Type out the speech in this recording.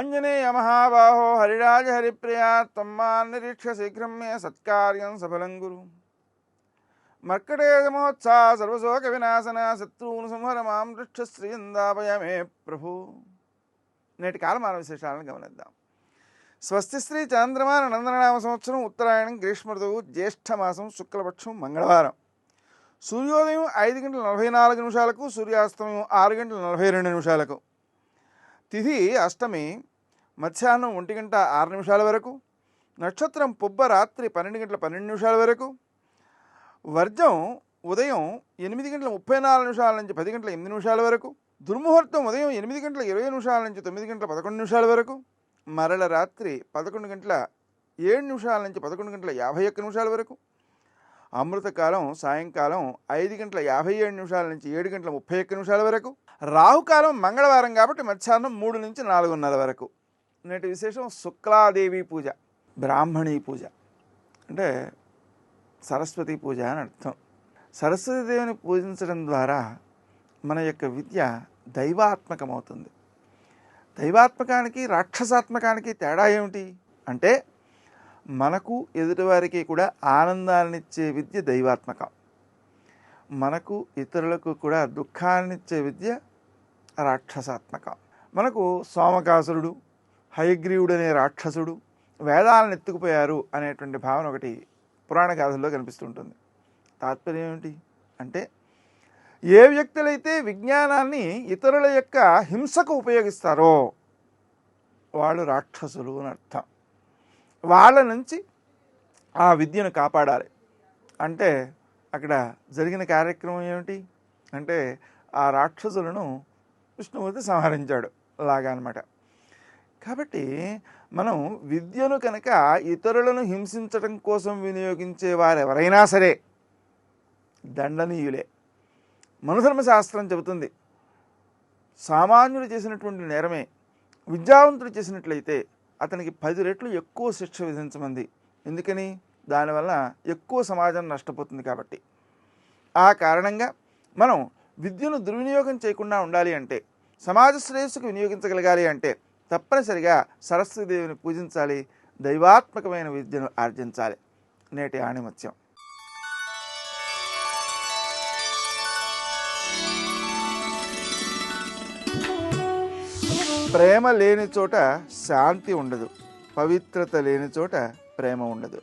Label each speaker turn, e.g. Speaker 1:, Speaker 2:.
Speaker 1: ఆంజనేయ మహాబాహో హరిరాజ హరిప్రియా తమ్మాన్ నిరీక్ష శీఘ్రం మే సత్కార్యం సఫలం గురు. మర్కటేజమోత్సా సర్వశోక వినాశన శత్రువును సంహర మాం దృక్ష శ్రీందాపయమే ప్రభు. నేటి కాలమాన విశేషాలను గమనిద్దాం. స్వస్తి శ్రీ చంద్రమాన నందననామ సంవత్సరం ఉత్తరాయణం గ్రీష్మ ఋతువు జ్యేష్ఠమాసం శుక్లపక్షం మంగళవారం. సూర్యోదయం ఐదు గంటల నలభై నాలుగు నిమిషాలకు సూర్యాస్తమయం ఆరు గంటల నలభై రెండు నిమిషాలకు. తిథి అష్టమి మధ్యాహ్నం ఒంటి గంట ఆరు నిమిషాల వరకు నక్షత్రం పుబ్బ రాత్రి పన్నెండు గంటల పన్నెండు నిమిషాల వరకు వర్జం ఉదయం ఎనిమిది గంటల ముప్పై నాలుగు నిమిషాల నుంచి పది గంటల ఎనిమిది నిమిషాల వరకు దుర్ముహూర్తం ఉదయం ఎనిమిది గంటల ఇరవై నిమిషాల నుంచి తొమ్మిది గంటల పదకొండు నిమిషాల వరకు మరల రాత్రి పదకొండు గంటల ఏడు నిమిషాల నుంచి పదకొండు గంటల యాభై ఒక్క నిమిషాల వరకు అమృతకాలం సాయంకాలం ఐదు గంటల యాభై ఏడు నిమిషాల నుంచి ఏడు గంటల ముప్పై ఒక్క నిమిషాల వరకు రాహుకాలం మంగళవారం కాబట్టి మధ్యాహ్నం మూడు నుంచి నాలుగున్నర వరకు. నేటి విశేషం శుక్లాదేవి పూజ బ్రాహ్మణీ పూజ అంటే సరస్వతి పూజ అని అర్థం సరస్వతీదేవిని పూజించడం ద్వారా మన యొక్క విద్య దైవాత్మకమవుతుంది దైవాత్మకానికి రాక్షసాత్మకానికి తేడా ఏమిటి అంటే మనకు ఎదుటివారికి కూడా ఆనందాన్నిచ్చే విద్య దైవాత్మకం మనకు ఇతరులకు కూడా దుఃఖాన్నిచ్చే విద్య రాక్షసాత్మకం మనకు సోమకాసురుడు హయగ్రీవుడు అనే రాక్షసుడు వేదాలను ఎత్తుకుపోయారు అనేటువంటి భావన ఒకటి పురాణ గాథల్లో కనిపిస్తుంటుంది. తాత్పర్యం ఏమిటి? అంటే ఏ వ్యక్తులైతే విజ్ఞానాన్ని ఇతరుల యొక్క హింసకు ఉపయోగిస్తారో వాళ్ళు రాక్షసులు అని అర్థం. వాళ్ళ నుంచి ఆ విద్యను కాపాడాలి. అంటే అక్కడ జరిగిన కార్యక్రమం ఏమిటి? అంటే ఆ రాక్షసులను విష్ణుమూర్తి సంహరించాడు. లాగా అనమాట కాబట్టి మనం విద్యను కనుక ఇతరులను హింసించడం కోసం వినియోగించే వారు ఎవరైనా సరే దండనీయులే. మనధర్మశాస్త్రం చెబుతుంది సామాన్యుడు చేసినటువంటి నేరమే విద్యావంతుడు చేసినట్లయితే అతనికి పది రెట్లు ఎక్కువ శిక్ష విధించమంది. ఎందుకని? దానివల్ల ఎక్కువ సమాజం నష్టపోతుంది కాబట్టి. ఆ కారణంగా మనం విద్యను దుర్వినియోగం చేయకుండా ఉండాలి అంటే సమాజ శ్రేయస్సుకు వినియోగించగలగాలి అంటే తప్పనిసరిగా సరస్వతీదేవిని పూజించాలి దైవాత్మకమైన విద్యను ఆర్జించాలి. నేటి ఆణిమత్యం. ప్రేమ లేని చోట శాంతి ఉండదు. పవిత్రత లేని చోట ప్రేమ ఉండదు.